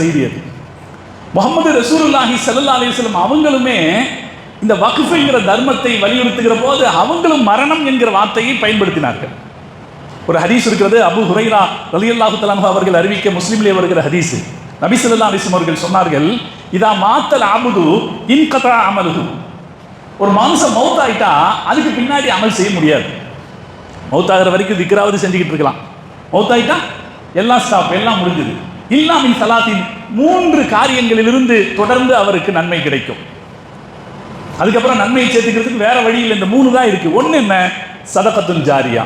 செய்தி அது. முகமது ரசூலுல்லாஹி சல்லா அலிஸ்லம் அவங்களுமே இந்த வக்ஃபுங்கிற தர்மத்தை வலியுறுத்துகிற போது அவங்களும் மரணம் என்கிற வார்த்தையை பயன்படுத்தினார்கள். ஒரு ஹதீஸ் இருக்கிறது அபு ஹுரைரா ரலியல்லாஹு தஆலா அவர்கள் அறிவிக்க முஸ்லிம்லே வருகிற ஹதீஸ். நபி ஸல்லல்லாஹு அலிஸ்லம் அவர்கள் சொன்னார்கள் இதா மாத்தல் அபுது இன்கதா அமலுஹு. ஒரு மாம்சம் மௌத் ஆயிட்டா அதுக்கு பின்னாடி அமல் செய்ய முடியாது. மௌத்தாகிற வரைக்கும் திக்ராவது செஞ்சுக்கிட்டு இருக்கலாம். மௌத்தாயிட்டா? எல்லாம் ஸ்டாப் எல்லாம் முடிஞ்சது. இல்லாமின் சலாத்தின் மூன்று காரியங்களிலிருந்து தொடர்ந்து அவருக்கு நன்மை கிடைக்கும். அதுக்கப்புறம் நன்மையை சேர்த்துக்கிறதுக்கு வேற வழியில் இந்த மூணு தான் இருக்கு. ஒன்று என்ன? சதகத்துன் ஜாரியா.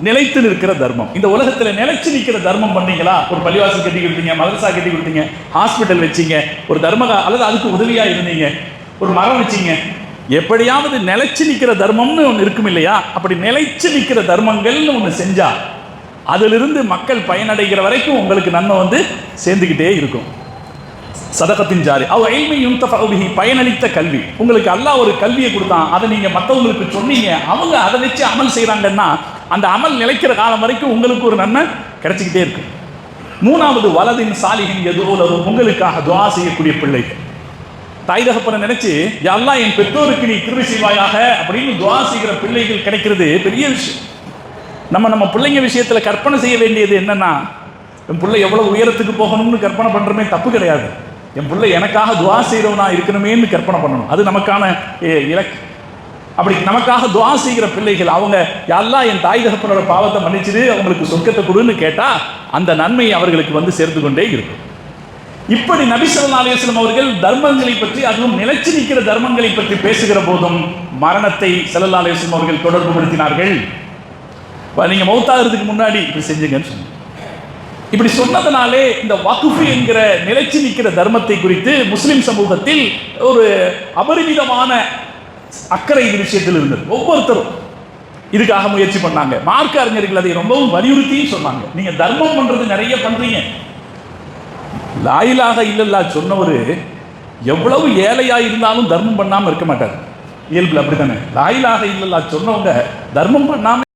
நிலைத்து நிற்கிற தர்மம். இந்த உலகத்தில் நிலைச்சு நிற்கிற தர்மம் பண்ணீங்களா? ஒரு பள்ளிவாசல் கட்டி கொடுத்தீங்க மதரசா கட்டி கொடுத்தீங்க ஹாஸ்பிட்டல் வச்சீங்க ஒரு தர்மகா அல்லது அதுக்கு உதவியாக இருந்தீங்க ஒரு மரம் வச்சீங்க. எப்படியாவது நிலைச்சு நிற்கிற தர்மம்னு ஒன்று இருக்கும் இல்லையா அப்படி நிலைச்சு நிற்கிற தர்மங்கள்னு ஒன்று செஞ்சா அதிலிருந்து மக்கள் பயனடைகிற வரைக்கும் உங்களுக்கு நன்மை வந்து சேர்ந்துக்கிட்டே இருக்கும். சதகத்தின் ஜாரி. அவ எல்மையும் தஃபிஹி பயனளித்த கல்வி. உங்களுக்கு அல்லாஹ் ஒரு கல்வியை கொடுத்தான். அதை நீங்கள் மற்றவங்களுக்கு சொன்னீங்க. அவங்க அதை வச்சு அமல் செய்கிறாங்கன்னா அந்த அமல் நிலைக்கிற காலம் வரைக்கும் உங்களுக்கு ஒரு நன்மை கிடைச்சிக்கிட்டே இருக்கு. மூணாவது வலதின் சாலிகின் எதுவும் உங்களுக்காக துவா செய்யக்கூடிய பிள்ளை. தாய் தகப்பனை நினைச்சு எல்லாம் என் பெற்றோருக்கு நீ திருவி செய்வாயாக? அப்படின்னு துவா செய்கிற பிள்ளைகள் கிடைக்கிறது பெரிய விஷயம். நம்ம நம்ம பிள்ளைங்க விஷயத்தில் கற்பனை செய்ய வேண்டியது என்னென்னா என் பிள்ளை எவ்வளவு உயரத்துக்கு போகணும்னு கற்பனை பண்ணுறமே தப்பு கிடையாது. என் பிள்ளை எனக்காக துவா செய்கிறவனா இருக்கணுமேன்னு கற்பனை பண்ணணும். அது நமக்கான இலக்கு. அப்படி நமக்காக துவா செய்கிற பிள்ளைகள் அவங்க யாரெல்லாம் என் தாய் தகப்பனோட பாவத்தை மன்னிச்சிடு அவங்களுக்கு சொர்க்கத்தை கொடுன்னு கேட்டால் அந்த நன்மை அவர்களுக்கு வந்து சேர்ந்து கொண்டே இருக்கும். இப்படி நபி ஸல்லல்லாஹு அவர்கள் தர்மங்களை பற்றி அதுவும் நிலைச்சு நிற்கிற தர்மங்களை பற்றி பேசுகிற போதும் மரணத்தை ஸல்லல்லாஹு அலைஹி அவர்கள் தொடர்பு படுத்தினார்கள் இப்ப நீங்க மௌத்தாகிறதுக்கு முன்னாடி இப்படி செஞ்சுங்கன்னு சொன்னேன் இப்படி சொன்னதனாலே இந்த வகுப்பு என்கிற நிலைச்சு நிற்கிற தர்மத்தை குறித்து முஸ்லிம் சமூகத்தில் ஒரு அபரிமிதமான அக்கறை இது விஷயத்தில் இருந்தது. ஒவ்வொருத்தரும் இதுக்காக முயற்சி பண்ணாங்க. மார்க்க அறிஞர்கள் அதை ரொம்பவும் வலியுறுத்தியும் சொன்னாங்க. நீங்க தர்மம் பண்றது நிறைய பண்றீங்க. லாயிலாக இல்லல்லா சொன்னவர் எவ்வளவு ஏழையா இருந்தாலும் தர்மம் பண்ணாம இருக்க மாட்டார். இயல்புல அப்படித்தானே? லாயிலாக இல்லல்லா சொன்னவங்க தர்மம் பண்ணாம